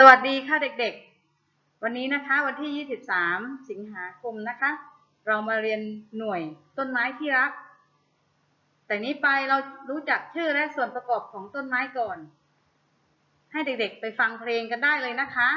สวัสดีค่ะเด็กๆ วันนี้นะคะวันที่ 23 สิงหาคมนะคะ เรามาเรียนหน่วยต้นไม้ที่รัก แต่นี้ไปเรารู้จักชื่อและส่วนประกอบของต้นไม้ก่อน ให้เด็กๆ ไปฟังเพลงกันได้เลยนะคะ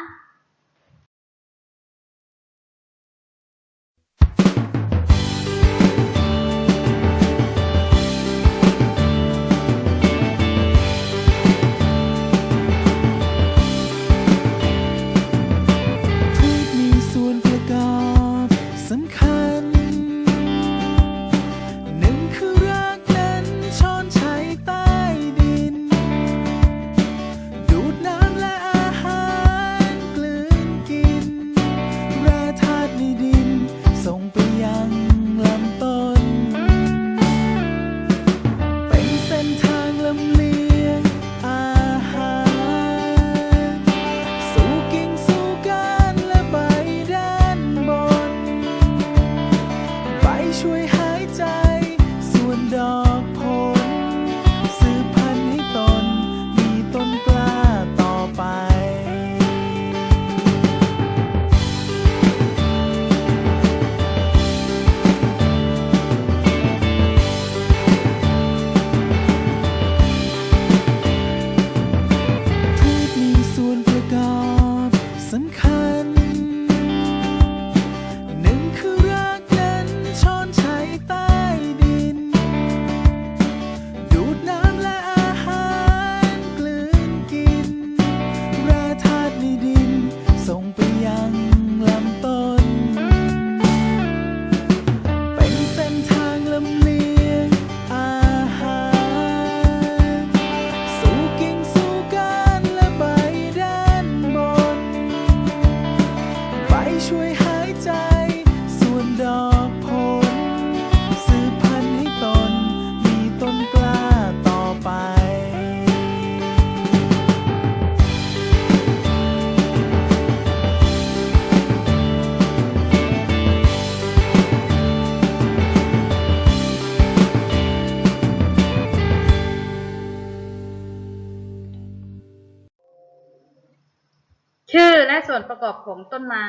ส่วนประกอบของต้นไม้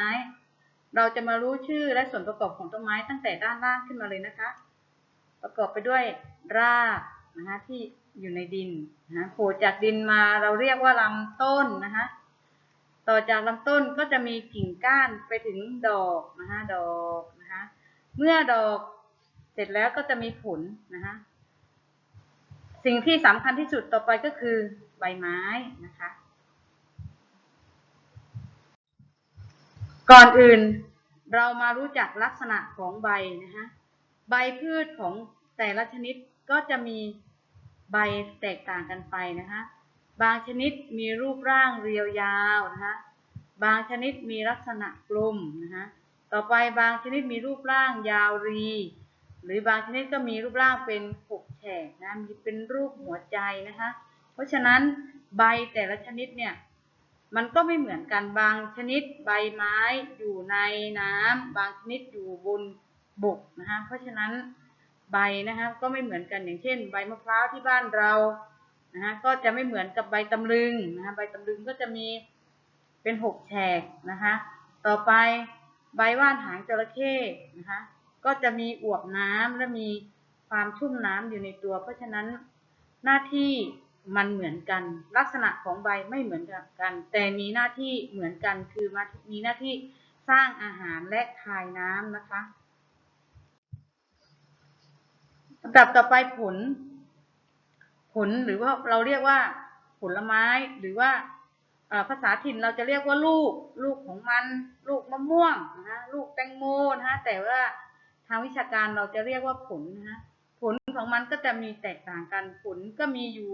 เราจะมารู้ชื่อและส่วนประกอบของต้นไม้ตั้งแต่ด้านล่างขึ้นมาเลยนะคะ ประกอบไปด้วยรากนะคะที่อยู่ในดินนะโผล่จากดินมาเราเรียกว่าลำต้นนะคะต่อจากลำต้นก็จะมีกิ่งก้านไปถึงดอกนะคะดอกนะคะเมื่อดอกเสร็จแล้วก็จะมีผลนะคะสิ่งที่สำคัญที่สุดต่อไปก็คือใบไม้นะคะ ก่อนอื่นเรามารู้จักลักษณะของใบนะคะใบพืชของแต่ละชนิดก็จะมีใบแตกต่างกันไปนะคะ บางชนิดมีรูปร่างเรียวยาวนะคะ บางชนิดมีลักษณะกลมนะคะ ต่อไปบางชนิดมีรูปร่างยาวรี หรือบางชนิดก็มีรูปร่างเป็นหกแฉกนะ มีเป็นรูปหัวใจนะคะ เพราะฉะนั้นใบแต่ละชนิดเนี่ย มันก็ไม่เหมือนกันบางชนิดใบไม้อยู่ในน้ำบางชนิดอยู่บนบกนะคะเพราะฉะนั้นใบนะคะก็ไม่เหมือนกันอย่างเช่น ใบมะพร้าวที่บ้านเรานะคะก็จะไม่เหมือนกับใบตำลึงนะคะใบตำลึงก็จะมีเป็นหกแฉกนะคะต่อไปใบว่านหางจระเข้นะคะก็จะมีอวบน้ำและมีความชุ่มน้ำอยู่ในตัว เพราะฉะนั้นหน้าที่ มันเหมือนกัน ลักษณะของใบไม่เหมือนกัน แต่มีหน้าที่เหมือนกันคือมีหน้าที่สร้างอาหารและคายน้ำนะคะลำดับต่อไปผล ผลหรือว่าเราเรียกว่าผลไม้หรือว่าภาษาถิ่นเราจะเรียกว่าลูก ลูกของมัน ลูกมะม่วงนะคะลูกแตงโมนะคะแต่ว่าทางวิชาการเราจะเรียกว่าผลนะคะผลของมันก็จะมีแตกต่างกันผลก็มีอยู่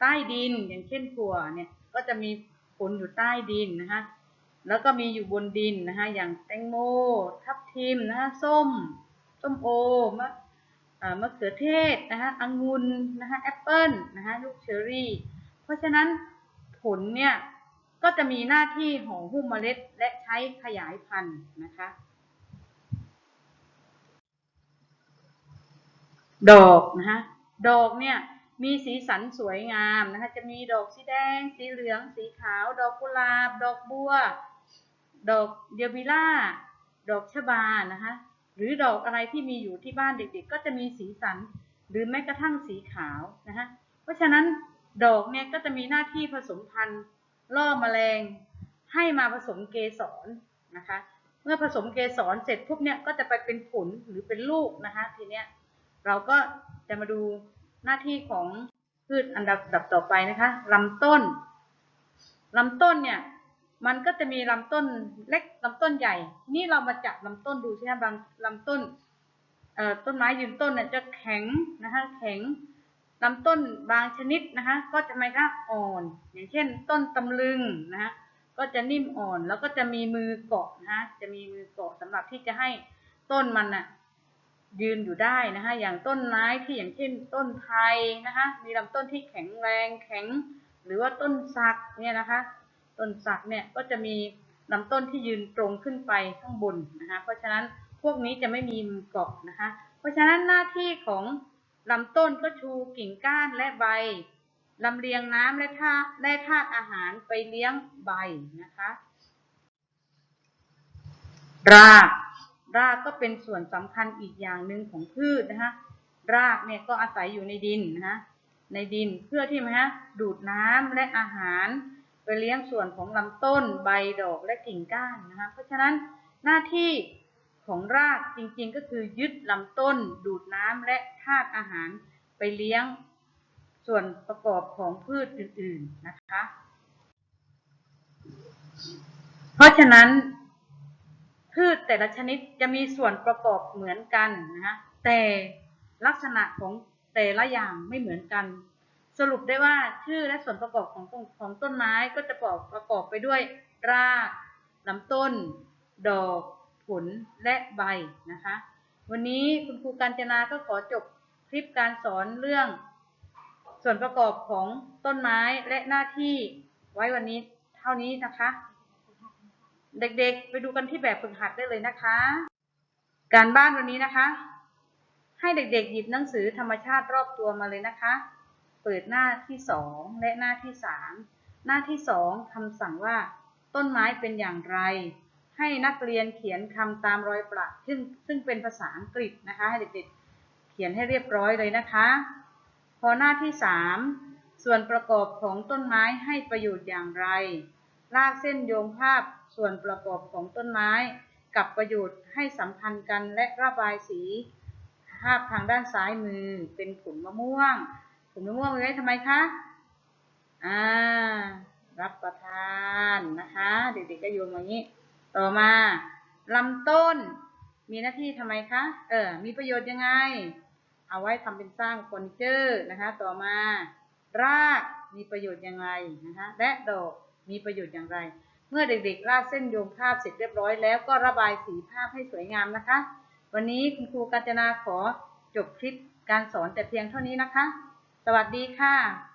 ใต้ดินอย่างเช่นถั่วเนี่ยก็จะมีผลอยู่ใต้ดินนะคะแล้วก็มีอยู่บนดินนะคะอย่างแตงโม ทับทิมนะคะส้ม ส้มโอมะมะเขือเทศนะคะองุ่นนะคะแอปเปิลนะคะลูกเชอรี่ เพราะฉะนั้นผลเนี่ยก็จะมีหน้าที่ห่อหุ้มเมล็ดและใช้ขยายพันธุ์นะคะ ดอกนะคะดอกเนี่ย มีสีสันสวยงามนะคะ จะมีดอกสีแดง สีเหลือง สีขาว ดอกกุหลาบ ดอกบัว ดอกเดยบิล่า ดอกชบา นะคะ หรือดอกอะไรที่มีอยู่ที่บ้านเด็กๆ ก็จะมีสีสัน หรือแม้กระทั่งสีขาวนะคะ เพราะฉะนั้นดอกเนี่ยก็จะมีหน้าที่ผสมพันธุ์ล่อแมลงให้มาผสมเกสรนะคะ เมื่อผสมเกสรเสร็จปุ๊บเนี่ยก็จะไปเป็นผลหรือเป็นลูกนะคะ ทีเนี้ยเราก็จะมาดู หน้าที่ของพืชอันดับดับต่อไปนะคะลำต้นลำต้นเนี่ยมันก็จะมีลำต้นเล็กลำต้นใหญ่ นี่เรามาจับลำต้นดูใช่ไหมบางลำต้นเอ่อต้นไม้ยืนต้นเนี่ยจะแข็งนะคะแข็งลำต้นบางชนิดนะคะก็จะไม่ค่าอ่อน อย่างเช่น ต้นตำลึงนะคะก็จะนิ่มอ่อนแล้วก็จะมีมือเกาะนะคะจะมีมือเกาะสำหรับที่จะให้ต้นมันน่ะ ยืนอยู่ได้นะคะอย่างต้นไม้ที่อย่างเช่นต้นไทรนะคะมีลำต้นที่แข็งแรงแข็ง หรือว่าต้นสักเนี่ยนะคะ ต้นสักเนี่ยก็จะมีลำต้นที่ยืนตรงขึ้นไปข้างบนนะคะเพราะฉะนั้นพวกนี้จะไม่มีมือเกาะนะคะ เพราะฉะนั้นหน้าที่ของลำต้นก็ชูกิ่งก้านและใบลำเลียงน้ำและธาตุและธาตุอาหารไปเลี้ยงใบนะคะ ราก รากก็เป็นส่วนสำคัญอีกอย่างหนึ่งของพืชนะคะรากเนี่ยก็อาศัยอยู่ในดินนะคะในดินเพื่อที่ไหมฮะดูดน้ำและอาหาร ไปเลี้ยงส่วนของลำต้น ใบดอกและกิ่งก้านนะคะเพราะฉะนั้นหน้าที่ของรากจริงๆก็คือยึดลำต้น ดูดน้ำและธาตุอาหารไปเลี้ยงส่วนประกอบของพืชอื่นๆนะคะ เพราะฉะนั้น พืชแต่ละชนิดจะมีส่วนประกอบเหมือนกันนะคะแต่ลักษณะของแต่ละอย่างไม่เหมือนกัน สรุปได้ว่าชื่อและส่วนประกอบของของต้นไม้ก็จะประกอบประกอบไปด้วย รากลำต้น ดอก ผลและใบนะคะ วันนี้คุณครูกัญจนาก็ขอจบคลิปการสอนเรื่อง ส่วนประกอบของต้นไม้และหน้าที่ไว้วันนี้เท่านี้นะคะ เด็กๆ ไปดูกันที่แบบฝึกหัดได้เลยนะคะ การบ้านวันนี้นะคะ ให้เด็กๆ หยิบหนังสือธรรมชาติรอบตัวมาเลยนะคะ เปิดหน้าที่สองและหน้าที่สามหน้าที่สองคำสั่งว่า ต้นไม้เป็นอย่างไร ให้นักเรียนเขียนคำตามรอยประซึ่งซึ่งเป็นภาษาอังกฤษนะคะ ให้เด็กๆ เขียนให้เรียบร้อยเลยนะคะ พอหน้าที่สามส่วนประกอบของต้นไม้ให้ประโยชน์อย่างไร ลากเส้นโยงภาพ ส่วนประกอบของต้นไม้ กับประโยชน์ให้สัมพันธ์กันและระบายสีภาพทางด้านซ้ายมือเป็นผลมะม่วง ผลมะม่วงไว้ทำไมคะอ่ารับประทานนะคะ เด็กๆก็โยงมาอย่างนี้ ต่อมาลำต้น มีหน้าที่ทำไมคะ เออ มีประโยชน์ยังไง เอาไว้ทำเป็นสร้างเฟอร์นิเจอร์นะคะ ต่อมารากมีประโยชน์ยังไงนะคะ และดอกมีประโยชน์อย่างไร เมื่อเด็กๆลาดเส้นโยงภาพเสร็จเรียบร้อยแล้วก็ระบายสีภาพให้สวยงามนะคะ วันนี้คุณครูกาญจนาขอจบคลิปการสอนแต่เพียงเท่านี้นะคะ สวัสดีค่ะ